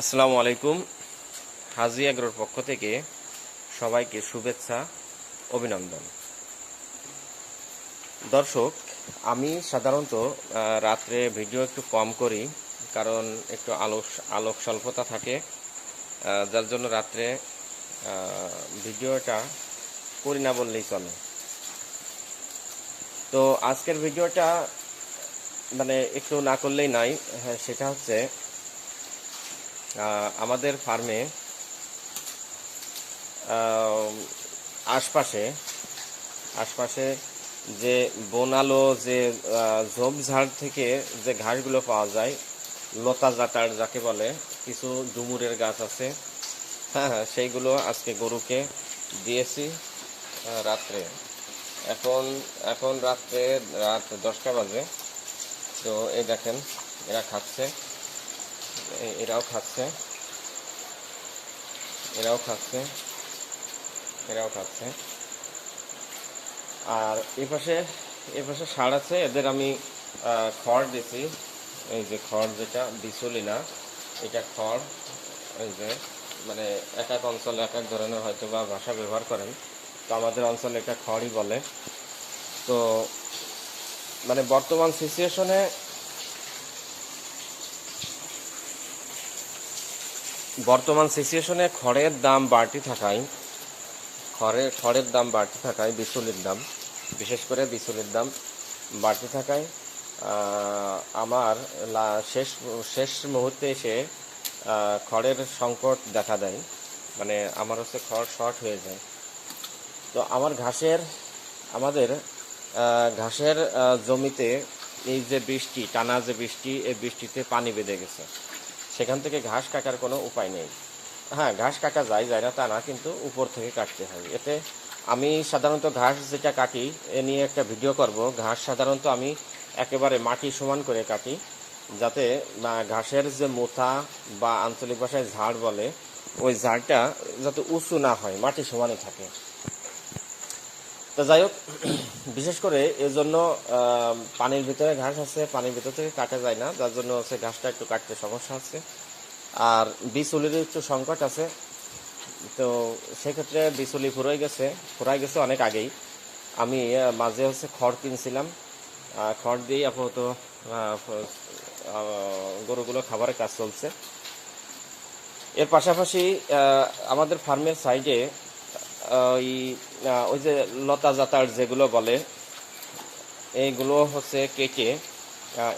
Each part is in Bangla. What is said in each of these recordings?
আসসালামু আলাইকুম। হাজি আগ্রোর পক্ষ থেকে সবাইকে শুভেচ্ছা অভিনন্দন। দর্শক আমি সাধারণত রাত্রে ভিডিও একটু কম করি কারণ একটু আলোক আলোক স্বল্পতা থাকে যার জন্য রাত্রে ভিডিওটা করি না বললেই চলে। তো আজকের ভিডিওটা মানে একটু না করলেই নাই হ্যাঁ, সেটা হচ্ছে আমাদের ফার্মে আশপাশে আশপাশে যে বনালো যে ঝোপঝাড় থেকে যে ঘাসগুলো পাওয়া যায়, লতা জাটার যাকে বলে, কিছু ডুমুরের গাছ আছে হ্যাঁ হ্যাঁ সেইগুলো আজকে গরুকে দিয়েছি রাত্রে। এখন এখন রাত্রে রাত দশটা বাজে, তো এই দেখেন, এরা খাচ্ছে। এরাও খাচ্ছে। এরাও খাচ্ছে। এরাও খাচ্ছে। আর এই পাশে এই পাশে সার আছে, এদের আমি খড় দিছি। এই যে খড় যেটা বিচুলি না এটা খড়, এই যে মানে এক এক অঞ্চলে এক এক ধরনের হয়তো বা ভাষা ব্যবহার করেন। তো আমাদের অঞ্চলে এটা খড়ই বলে। তো মানে বর্তমান সিচুয়েশনে বর্তমান সিচুয়েশনে খড়ের দাম বাড়তি থাকায় খড়ের খড়ের দাম বাড়তি থাকায় বিচুলির দাম, বিশেষ করে বিচুলির দাম বাড়তি থাকায় আমার শেষ শেষ মুহূর্তে এসে খড়ের সংকট দেখা দেয়। মানে আমার হচ্ছে খড় শর্ট হয়ে যায়। তো আমার ঘাসের, আমাদের ঘাসের জমিতে এই যে বৃষ্টি, টানা যে বৃষ্টি, এই বৃষ্টিতে পানি বেঁধে গেছে। সেখান থেকে ঘাস কাটার কোনো উপায় নেই। হ্যাঁ ঘাস কাটা যায় যায় না তা না, কিন্তু উপর থেকে কাটতে হয়। এতে আমি সাধারণত ঘাস যেটা কাটি, এ নিয়ে একটা ভিডিও করব। ঘাস সাধারণত আমি একেবারে মাটি সমান করে কাটি, যাতে ঘাসের যে মোথা বা আঞ্চলিক ভাষায় ঝাড় বলে, ওই ঝাড়টা যাতে উঁচু না হয়, মাটি সমানে থাকে। তো যাই হোক, বিশেষ করে এর জন্য পানির ভিতরে ঘাস আছে, পানির ভিতর থেকে কাটা যায় না, যার জন্য হচ্ছে ঘাসটা একটু কাটতে সমস্যা আছে। আর বিচুলির একটু সংকট আছে, তো সেক্ষেত্রে বিচুলি ফুরাই গেছে ফুরাই গেছে অনেক আগেই। আমি মাঝে হচ্ছে খড় কিনছিলাম খড় দিয়েই আপাতত গরুগুলো খাবারের কাজ চলছে। এর পাশাপাশি আমাদের ফার্মের সাইডে ওই ওই যে লতা জাতার যেগুলো বলে, এইগুলো হচ্ছে কেটে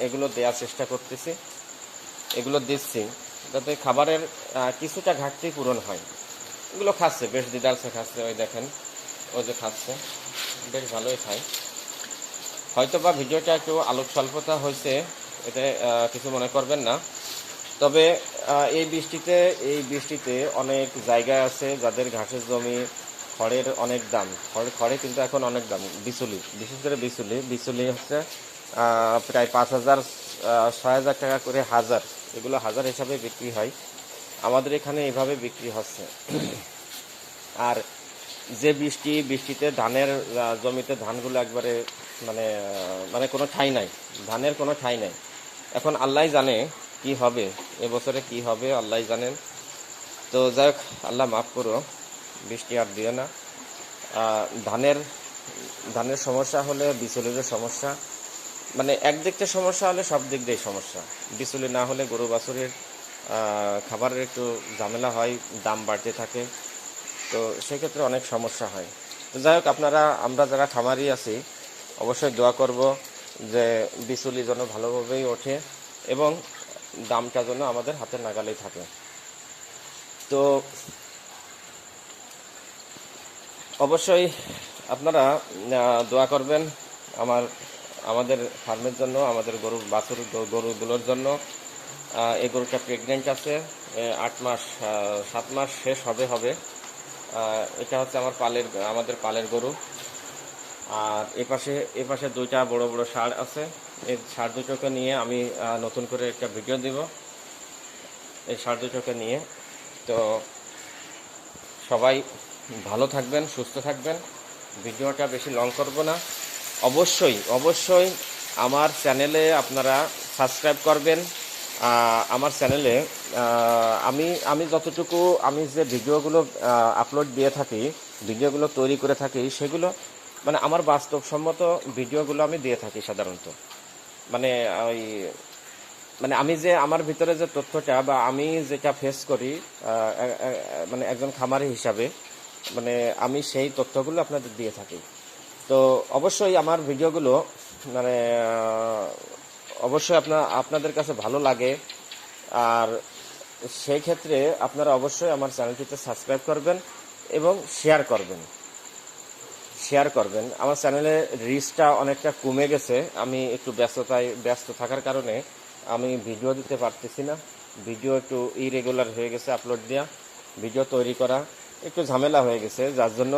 এগুলো দেওয়ার চেষ্টা করতেছি, এগুলো দিচ্ছি, যাতে খাবারের কিছুটা ঘাটতি পূরণ হয়। এগুলো খাচ্ছে, বেশ দিদারসে খাচ্ছে, ওই দেখেন ওই যে খাচ্ছে, বেশ ভালোই খায়। হয়তো বা ভিডিওটা একটু আলোক স্বল্পতা হয়েছে, এতে কিছু মনে করবেন না। তবে এই বৃষ্টিতে এই বৃষ্টিতে অনেক জায়গা আছে যাদের ঘাসের জমি খড়ের অনেক দাম। খড়, খড়ে কিন্তু এখন অনেক দাম, বিচুলি। বিশেষ করে বিচুলি। বিচুলি হচ্ছে প্রায় পাঁচ হাজার ছয় হাজার টাকা করে হাজার। এগুলো হাজার হিসাবে বিক্রি হয়। আমাদের এখানে এভাবে বিক্রি হচ্ছে। আর যে বৃষ্টি, বৃষ্টিতে ধানের জমিতে ধানগুলো একবারে মানে মানে কোনো ঠাই নাই। ধানের কোনো ঠাই নাই। এখন আল্লাহ জানে কি হবে, এবছরে কি হবে, আল্লাহ জানেন। তো যাই হোক, আল্লাহ মাফ করো বৃষ্টি আর দিও না। ধানের ধানের সমস্যা হলে বিচুলিরও সমস্যা। মানে একদিক থেকে সমস্যা হলে সব দিক দিয়ে সমস্যা। বিচুলি না হলে গরু বাছুরের খাবারের একটু ঝামেলা হয়, দাম বাড়তে থাকে। তো সেক্ষেত্রে অনেক সমস্যা হয়। তো যাই হোক, আপনারা, আমরা যারা খামারি আছি, অবশ্যই দোয়া করব যে বিচুলি যেন ভালোভাবেই ওঠে এবং দামটা যেন আমাদের হাতের নাগালেই থাকে। তো অবশ্যই আপনারা দোয়া করবেন আমার, আমাদের ফার্মের জন্য, আমাদের গরুর, বাছুর গরুগুলোর জন্য। এই গরুটা প্রেগনেন্ট আছে আট মাস সাত মাস শেষ হবে হবে। এটা হচ্ছে আমার পালের, আমাদের পালের গরু। আর এ পাশে এ পাশে দুইটা বড় বড় সার আছে। এই সার দুটোকে নিয়ে আমি নতুন করে একটা ভিডিও দিব। এই সার দুটোকে নিয়ে। তো সবাই ভালো থাকবেন, সুস্থ থাকবেন। ভিডিওটা বেশি লং করব না। অবশ্যই অবশ্যই আমার চ্যানেলে আপনারা সাবস্ক্রাইব করবেন। আমার চ্যানেলে আমি আমি যতটুকু, আমি যে ভিডিওগুলো আপলোড দিয়ে থাকি, ভিডিওগুলো তৈরি করে থাকি, সেগুলো মানে আমার বাস্তবসম্মত ভিডিওগুলো আমি দিয়ে থাকি সাধারণত। মানে ওই মানে আমি যে, আমার ভিতরে যে তথ্যটা বা আমি যেটা ফেস করি মানে একজন খামারি হিসাবে মানে আমি সেই তথ্যগুলো আপনাদের দিয়ে থাকি। তো অবশ্যই আমার ভিডিওগুলো মানে অবশ্যই আপনার, আপনাদের কাছে ভালো লাগে। আর সেই ক্ষেত্রে আপনারা অবশ্যই আমার চ্যানেলটিতে সাবস্ক্রাইব করবেন এবং শেয়ার করবেন। শেয়ার করবেন। আমার চ্যানেলের রিচটা অনেকটা কমে গেছে। আমি একটু ব্যস্ততায়, ব্যস্ত থাকার কারণে আমি ভিডিও দিতে পারতেছি না। ভিডিও একটু ইরেগুলার হয়ে গেছে আপলোড দেওয়া ভিডিও তৈরি করা। একটু ঝামেলা হয়ে গেছে, যার জন্য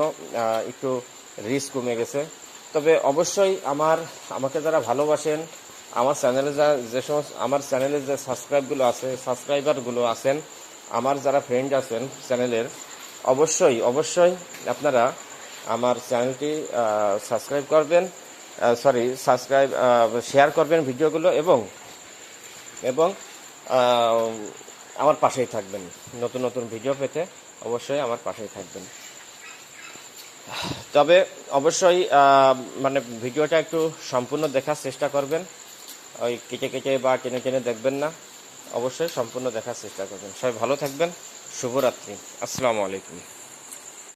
একটু রিস্ক কমে গেছে। তবে অবশ্যই আমার, আমাকে যারা ভালোবাসেন, আমার চ্যানেলে যা, যে সমস্ত, আমার চ্যানেলে যে সাবস্ক্রাইবগুলো আছে সাবস্ক্রাইবারগুলো আছেন, আমার যারা ফ্রেন্ড আছেন চ্যানেলের অবশ্যই অবশ্যই আপনারা আমার চ্যানেলটি সাবস্ক্রাইব করবেন সরি সাবস্ক্রাইব শেয়ার করবেন ভিডিওগুলো এবং এবং আমার পাশেই থাকবেন নতুন নতুন ভিডিও পেতে। অবশ্যই আমার পাশেই থাকবেন। তবে অবশ্যই মানে ভিডিওটা একটু সম্পূর্ণ দেখার চেষ্টা করবেন। ওই কেটে কেটে বা টেনে টেনে দেখবেন না। অবশ্যই সম্পূর্ণ দেখার চেষ্টা করবেন। সবাই ভালো থাকবেন। শুভরাত্রি। আসসালামু আলাইকুম।